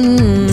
one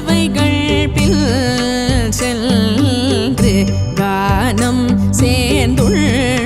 பறவைகள் bill சென்று கானம் சேர்ந்துள்ள